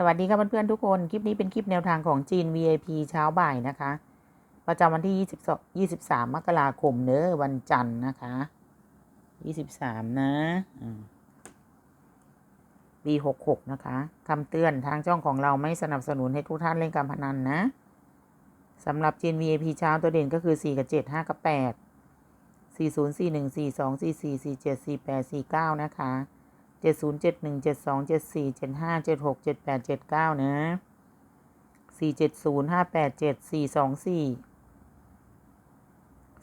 สวัสดีครับเพื่อนๆทุกคน คลิปนี้เป็นคลิปแนวทางของจีน VIP เช้าบ่ายนะคะ ประจำวันที่ 22 23 มกราคมเนอะวันจันทร์นะคะ 23 นะปี66 นะคะคำเตือนทางช่องของเราไม่สนับสนุนให้ทุกท่านเล่นการพนันนะสำหรับจีน VIP เช้าตัวเด่นก็คือ 4 กับ 7 5 กับ 8 40 41 42 44 47 48 49 นะคะ เจ็ดศูนย์เจ็ดหนึ่งเจ็ดสองเจ็ดสี่เจ็ดห้าเจ็ดหกเจ็ดแปดเจ็ดเก้านะสี่เจ็ดศูนย์ห้าแปดเจ็ดสี่สองสี่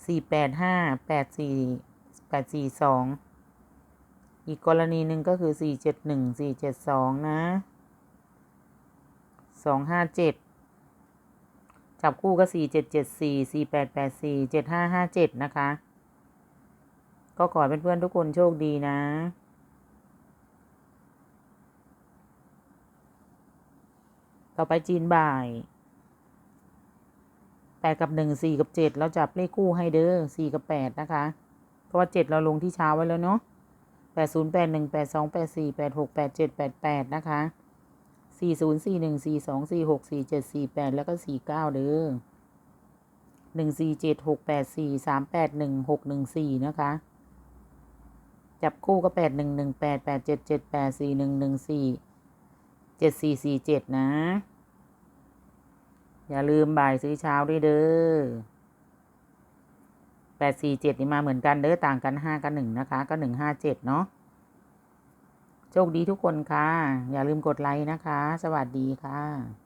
สี่แปดห้าแปดสี่แปดสี่สองอีกกรณีหนึ่งก็คือสี่เจ็ดหนึ่งสี่เจ็ดสองนะสองห้าเจ็ดจับคู่ก็สี่เจ็ดเจ็ดสี่สี่แปดแปดสี่เจ็ดห้าห้าเจ็ดนะคะ ก็ขอให้เพื่อนทุกคนโชคดีนะ ต่อไปจีนบ่ายแปดกับหนึ่งสี่กับเจ็ดเราจับเลขคู่ให้เด้อสี่กับแปดนะคะ เพราะว่าเจ็ดเราลงที่เช้าไว้แล้วเนาะแปดศูนย์แปดหนึ่งแปดสองแปดสี่แปดหกแปดเจ็ดแปดแปดนะคะสี่ศูนย์สี่หนึ่งสี่สองสี่หกสี่เจ็ดสี่แปดแล้วก็สี่เก้าเด้อหนึ่งสี่เจ็ดหกแปดสี่สามแปดหนึ่งหกหนึ่งสี่นะคะจับคู่ก็แปดหนึ่งหนึ่งแปดแปดเจ็ดเจ็ดแปดสี่หนึ่งหนึ่งสี่ เจ็ดสี่สี่เจ็ดนะ อย่าลืมบ่ายซื้อเช้าด้วยเด้อแปดสี่เจ็ดนี่มาเหมือนกันเด้อต่างกันห้ากับหนึ่งนะคะ ก็หนึ่งห้าเจ็ดเนาะโชคดีทุกคนค่ะ อย่าลืมกดไลค์นะคะ สวัสดีค่ะ